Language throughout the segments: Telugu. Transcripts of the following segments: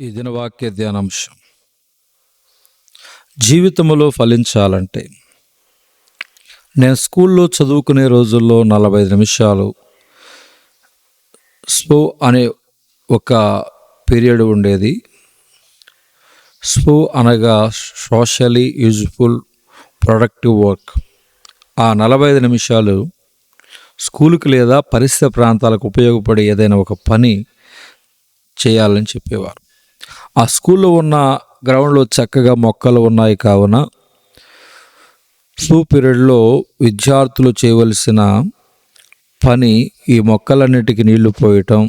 ఈ దినవాక్య ధ్యానాంశం. జీవితంలో ఫలించాలంటే నేను స్కూల్లో చదువుకునే రోజుల్లో నలభై ఐదు నిమిషాలు స్పో అనే ఒక పీరియడ్ ఉండేది. స్పో అనగా సోషలీ యూజ్ఫుల్ ప్రొడక్టివ్ వర్క్. ఆ నలభై ఐదు నిమిషాలు స్కూల్కి లేదా పరిసర ప్రాంతాలకు ఉపయోగపడే ఏదైనా ఒక పని చేయాలని చెప్పేవారు. ఆ స్కూల్లో ఉన్న గ్రౌండ్లో చక్కగా మొక్కలు ఉన్నాయి కావున స్కూ పీరియడ్లో విద్యార్థులు చేయవలసిన పని ఈ మొక్కలన్నిటికీ నీళ్ళు పోయటం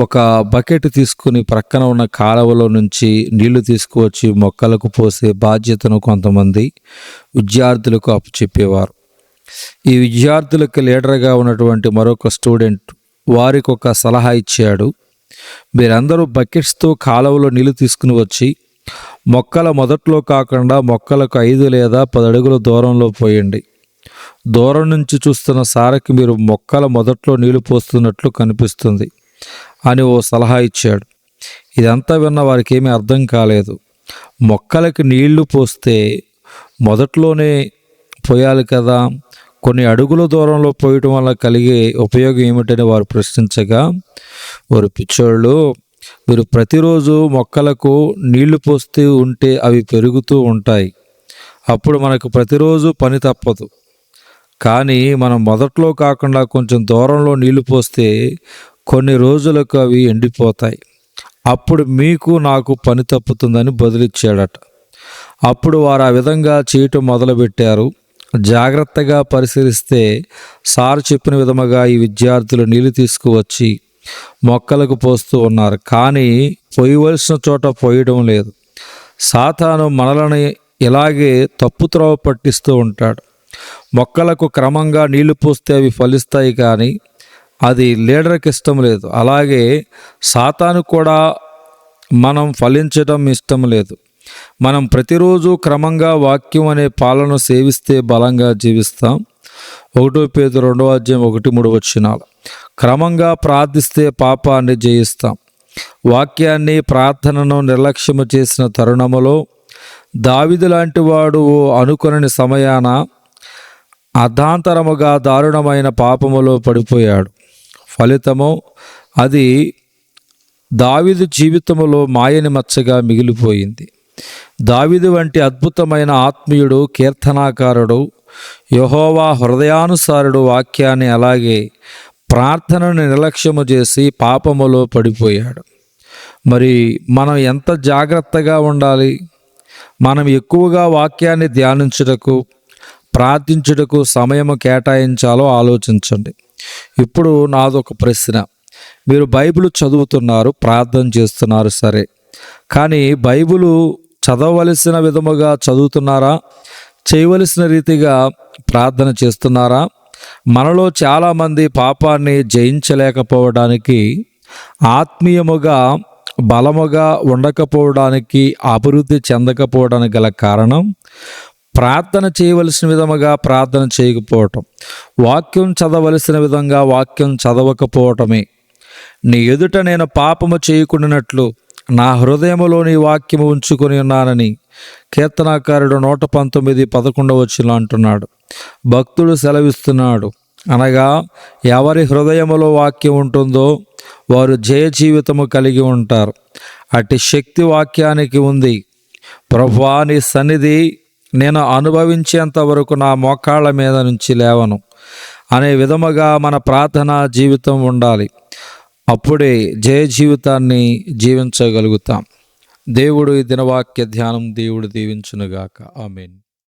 ఒక బకెట్ తీసుకుని ప్రక్కన ఉన్న కాలువలో నుంచి నీళ్ళు తీసుకువచ్చి మొక్కలకు పోసే బాధ్యతను కొంతమంది విద్యార్థులకు అప్పచెప్పేవారు. ఈ విద్యార్థులకు లీడర్గా ఉన్నటువంటి మరొక స్టూడెంట్ వారికి ఒక సలహా ఇచ్చాడు. మీరందరూ బకెట్స్తో కాలువలో నీళ్ళు తీసుకుని వచ్చి మొక్కల మొదట్లో కాకుండా మొక్కలకు ఐదు లేదా పదడుగుల దూరంలో పోయండి. దూరం నుంచి చూస్తున్న సారకి మీరు మొక్కల మొదట్లో నీళ్ళు పోస్తున్నట్లు కనిపిస్తుంది అని ఓ సలహా ఇచ్చాడు. ఇదంతా విన్న వారికి ఏమీ అర్థం కాలేదు. మొక్కలకి నీళ్ళు పోస్తే మొదట్లోనే పోయాలి కదా కొన్ని అడుగుల దూరంలో పోయటం వల్ల కలిగే ఉపయోగం ఏమిటని వారు ప్రశ్నించగా వారు పిచ్చోళ్ళు మీరు ప్రతిరోజు మొక్కలకు నీళ్ళు పోస్తూ ఉంటే అవి పెరుగుతూ ఉంటాయి. అప్పుడు మనకు ప్రతిరోజు పని తప్పదు. కానీ మనం మొదట్లో కాకుండా కొంచెం దూరంలో నీళ్ళు పోస్తే కొన్ని రోజులకు అవి ఎండిపోతాయి. అప్పుడు మీకు నాకు పని తప్పుతుందని బదిలిచ్చాడట. అప్పుడు వారు ఆ విధంగా చేయటం మొదలుపెట్టారు జాగ్రత్తగా పరిశీలిస్తే సార్ చెప్పిన విధముగా ఈ విద్యార్థులు నీళ్ళు తీసుకువచ్చి మొక్కలకు పోస్తూ ఉన్నారు. కానీ పోయవలసిన చోట పోయడం లేదు. సాతాను మనలని ఇలాగే తప్పుత్రవ పట్టిస్తూ ఉంటాడు. మొక్కలకు క్రమంగా నీళ్ళు పోస్తే అవి ఫలిస్తాయి కానీ అది లీడర్కి ఇష్టం లేదు. అలాగే సాతాను కూడా మనం ఫలించడం ఇష్టం లేదు. మనం ప్రతిరోజు క్రమంగా వాక్యం అనే పాలన సేవిస్తే బలంగా జీవిస్తాం. ఒకటో పేద రెండో అధ్యాయం ఒకటి మూడు వచ్చినాలు క్రమంగా ప్రార్థిస్తే పాపాన్ని జయిస్తాం. వాక్యాన్ని ప్రార్థనను నిర్లక్ష్యము చేసిన తరుణములో దావిది లాంటి వాడు ఓ అనుకొనని సమయాన అర్ధాంతరముగా దారుణమైన పాపములో పడిపోయాడు. ఫలితము అది దావిదు జీవితములో మాయని మచ్చగా మిగిలిపోయింది. దావిదు వంటి అద్భుతమైన ఆత్మీయుడు కీర్తనాకారుడు యహోవా హృదయానుసారుడు వాక్యాన్ని అలాగే ప్రార్థనను నిర్లక్ష్యము చేసి పాపములో పడిపోయాడు. మరి మనం ఎంత జాగ్రత్తగా ఉండాలి? మనం ఎక్కువగా వాక్యాన్ని ధ్యానించుటకు ప్రార్థించుటకు సమయము కేటాయించాలో ఆలోచించండి. ఇప్పుడు నాదొక ప్రశ్న. మీరు బైబిల్ చదువుతున్నారు ప్రార్థన చేస్తున్నారు సరే. కానీ బైబిలు చదవవలసిన విధముగా చదువుతున్నారా? చేయవలసిన రీతిగా ప్రార్థన చేస్తున్నారా? మనలో చాలామంది పాపాన్ని జయించలేకపోవడానికి ఆత్మీయముగా బలముగా ఉండకపోవడానికి అభివృద్ధి చెందకపోవడానికి గల కారణం ప్రార్థన చేయవలసిన విధముగా ప్రార్థన చేయకపోవటం. వాక్యం చదవలసిన విధంగా వాక్యం చదవకపోవటమే. నీ ఎదుట నేను పాపము చేయకుండానట్లు నా హృదయములోని వాక్యము ఉంచుకొని ఉన్నానని కీర్తనాకారుడు నూట పంతొమ్మిది పదకొండవ వచ్చిన అంటున్నాడు. భక్తుడు సెలవిస్తున్నాడు. అనగా ఎవరి హృదయములో వాక్యం ఉంటుందో వారు జయ జీవితము కలిగి ఉంటారు. అటు శక్తి వాక్యానికి ఉంది. ప్రభువా నీ సన్నిధి నేను అనుభవించేంత వరకు నా మోకాళ్ళ మీద నుంచి లేవను. అనే విధముగా మన ప్రార్థనా జీవితం ఉండాలి. అప్పుడే జయ జీవితాన్ని జీవించగలుగుతాం. దేవుడు ఈ దినవాక్య ధ్యానం దేవుడు దీవించునుగాక. ఆమెన్.